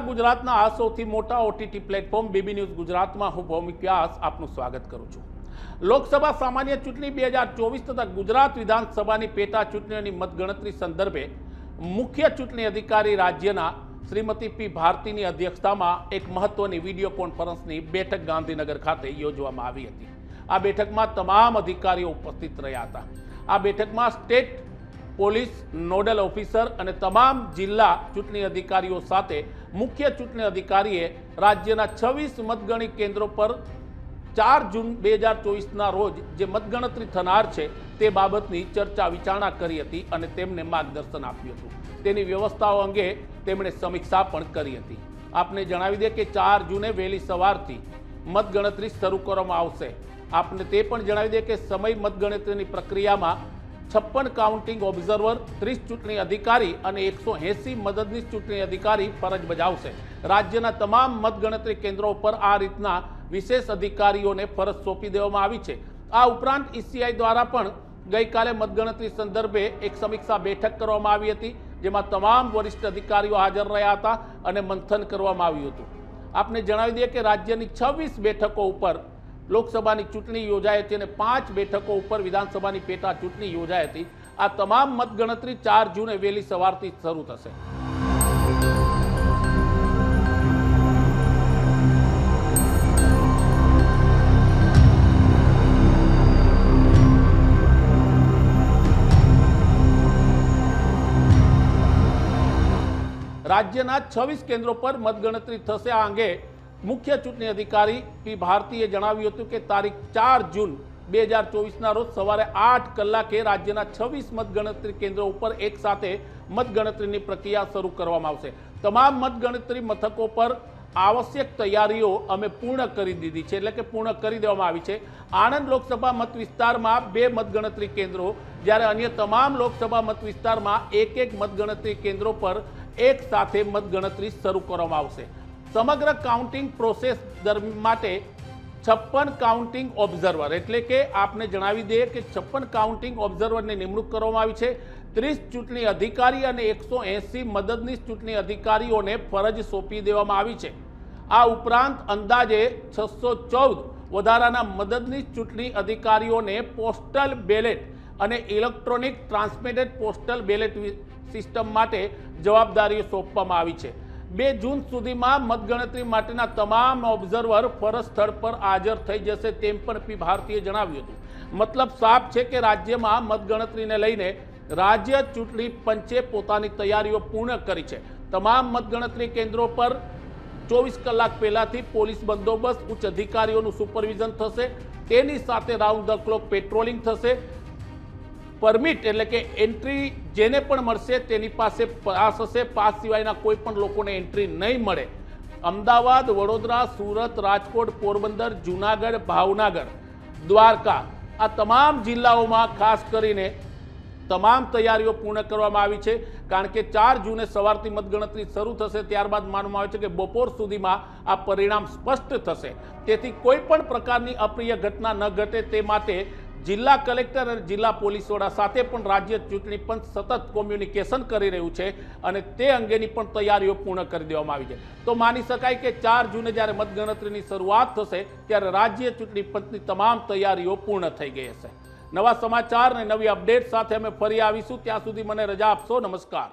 ગુજરાતના આ સૌથી મોટા ઓટીટી પ્લેટફોર્મ બીબી ન્યૂઝ ગુજરાતમાં હું ભૌમિક વ્યાસ આપનું સ્વાગત કરું છું. લોકસભા સામાન્ય ચૂંટણી બે હજાર ચોવીસ તથા ગુજરાત વિધાનસભાની પેટા ચૂંટણીઓની મતગણતરી સંદર્ભે મુખ્ય ચૂંટણી અધિકારી રાજ્યના શ્રીમતી પી ભારતીની અધ્યક્ષતામાં એક મહત્વની વીડિયો કોન્ફરન્સની બેઠક ગાંધીનગર ખાતે યોજવામાં આવી હતી. આ બેઠકમાં તમામ અધિકારીઓ ઉપસ્થિત રહ્યા હતા. આ બેઠકમાં સ્ટેટ પોલીસ, નોડલ ઓફિસર અને તમામ જિલ્લા ચૂંટણી અધિકારીઓ સાથે મુખ્ય ચૂંટણી અધિકારીએ રાજ્યના છવ્વીસ મતગણી કેન્દ્રો પર ચાર જૂન બે હજાર ચોવીસના રોજ જે મતગણતરી થનાર છે તે બાબતની ચર્ચા વિચારણા કરી હતી અને તેમને માર્ગદર્શન આપ્યું હતું. તેની વ્યવસ્થાઓ અંગે તેમણે સમીક્ષા પણ કરી હતી. આપને જણાવી દે કે ચાર જૂને વહેલી સવારથી મતગણતરી શરૂ કરવામાં આવશે. આપને તે પણ જણાવી દે કે સમય મતગણતરીની પ્રક્રિયામાં છપ્પન કાઉન્ટિંગ ઓબ્ઝર્વર ત્રીસ ચૂંટણી અધિકારી અને એકસો એંસી મદદનીશ ચૂંટણી અધિકારી ફરજ બજાવશે. રાજ્યના તમામ મતગણતરી કેન્દ્રો પર આ રીતના વિશેષ અધિકારીઓને ફરજ સોંપી દેવામાં આવી છે. આ ઉપરાંત ઈસીઆઈ દ્વારા પણ ગઈકાલે મતગણતરી સંદર્ભે એક સમીક્ષા બેઠક કરવામાં આવી હતી, જેમાં તમામ વરિષ્ઠ અધિકારીઓ હાજર રહ્યા હતા અને મંથન કરવામાં આવ્યું હતું. આપને જણાવી દઈએ કે રાજ્યની છવ્વીસ બેઠકો ઉપર લોકસભાની ચૂંટણી યોજાઈ હતી અને પાંચ બેઠકો ઉપર વિધાનસભાની પેટા ચૂંટણી યોજાઈ હતી. આ તમામ મતગણતરી ચાર જૂને વહેલી સવારથી શરૂ થશે. રાજ્યના છવ્વીસ કેન્દ્રો પર મતગણતરી થશે આ અંગે મુખ્ય ચૂંટણી અધિકારી પી ભારતીએ જણાવ્યું હતું કે તારીખ ચાર જૂન બે હજાર ચોવીસના રોજ સવારે આઠ કલાકે રાજ્યના છવ્વીસ મતગણતરી કેન્દ્રો ઉપર એક સાથે મતગણતરીની પ્રક્રિયા શરૂ કરવામાં આવશે. તમામ મતગણતરી મથકો પર આવશ્યક તૈયારીઓ અમે પૂર્ણ કરી દીધી છે, એટલે કે પૂર્ણ કરી દેવામાં આવી છે. આણંદ લોકસભા મત વિસ્તારમાં બે મતગણતરી કેન્દ્રો, જ્યારે અન્ય તમામ લોકસભા મત વિસ્તારમાં એક એક મતગણતરી કેન્દ્રો પર એક સાથે મતગણતરી શરૂ કરવામાં આવશે. સમગ્ર કાઉન્ટિંગ પ્રોસેસ માટે છપ્પન કાઉન્ટિંગ ઓબ્ઝર્વર એટલે કે આપને જણાવી દઈએ કે છપ્પન કાઉન્ટિંગ ઓબ્ઝર્વરની નિમણૂક કરવામાં આવી છે. ત્રીસ ચૂંટણી અધિકારી અને એકસો એંસી મદદનીશ ચૂંટણી અધિકારીઓને ફરજ સોંપી દેવામાં આવી છે. આ ઉપરાંત અંદાજે છસો ચૌદ વધારાના મદદનીશ ચૂંટણી અધિકારીઓને પોસ્ટલ બેલેટ અને electronic transmitted postal ballot system માટે જવાબદારીઓ સોંપવામાં આવી છે. બે જૂન સુધીમાં મતગણતરી માટેના તમામ ઓબ્ઝર્વર ફરજ સ્થળ પર હાજર થઈ જશે તેમ પણ પી ભારતીએ જણાવ્યું હતું. મતલબ સાફ છે કે રાજ્યમાં મતગણતરીને લઈને રાજ્ય ચૂંટણી પંચે પોતાની તૈયારીઓ પૂર્ણ કરી છે. તમામ મતગણતરી કેન્દ્રો પર ચોવીસ કલાક પહેલાથી પોલીસ બંદોબસ્ત, ઉચ્ચ અધિકારીઓનું સુપરવિઝન થશે. તેની સાથે રાઉન્ડ ધ ક્લોક પેટ્રોલિંગ થશે. પરમિટ, એટલે કે એન્ટ્રી જેને પણ મળશે તેની પાસે પાસ હશે. પાસ સિવાયના કોઈ પણ લોકોને એન્ટ્રી નહીં મળે. અમદાવાદ, વડોદરા, સુરત, રાજકોટ, પોરબંદર, જુનાગઢ, ભાવનગર, દ્વારકા આ તમામ જિલ્લાઓમાં ખાસ કરીને તમામ તૈયારીઓ પૂર્ણ કરવામાં આવી છે. કારણ કે ચાર જૂને સવારથી મતગણતરી શરૂ થશે. ત્યારબાદ માનવામાં આવે છે કે બપોર સુધીમાં આ પરિણામ સ્પષ્ટ થશે. તેથી કોઈ પણ પ્રકારની અપ્રિય ઘટના ન ઘટે. તે માટે જિલ્લા કલેક્ટર અને જિલ્લા પોલીસ વડા સાથે પણ રાજ્ય ચૂંટણી પંચ સતત કોમ્યુનિકેશન કરી રહ્યું છે અને તે અંગેની પણ તૈયારીઓ પૂર્ણ કરી દેવામાં આવી છે. તો માની શકાય કે ચાર જૂને જ્યારે મતગણતરીની શરૂઆત થશે, ત્યારે રાજ્ય ચૂંટણી પંચની તમામ તૈયારીઓ પૂર્ણ થઈ ગઈ હશે. નવા સમાચાર અને નવી અપડેટ સાથે અમે ફરી આવીશું. ત્યાં સુધી મને રજા આપશો. નમસ્કાર.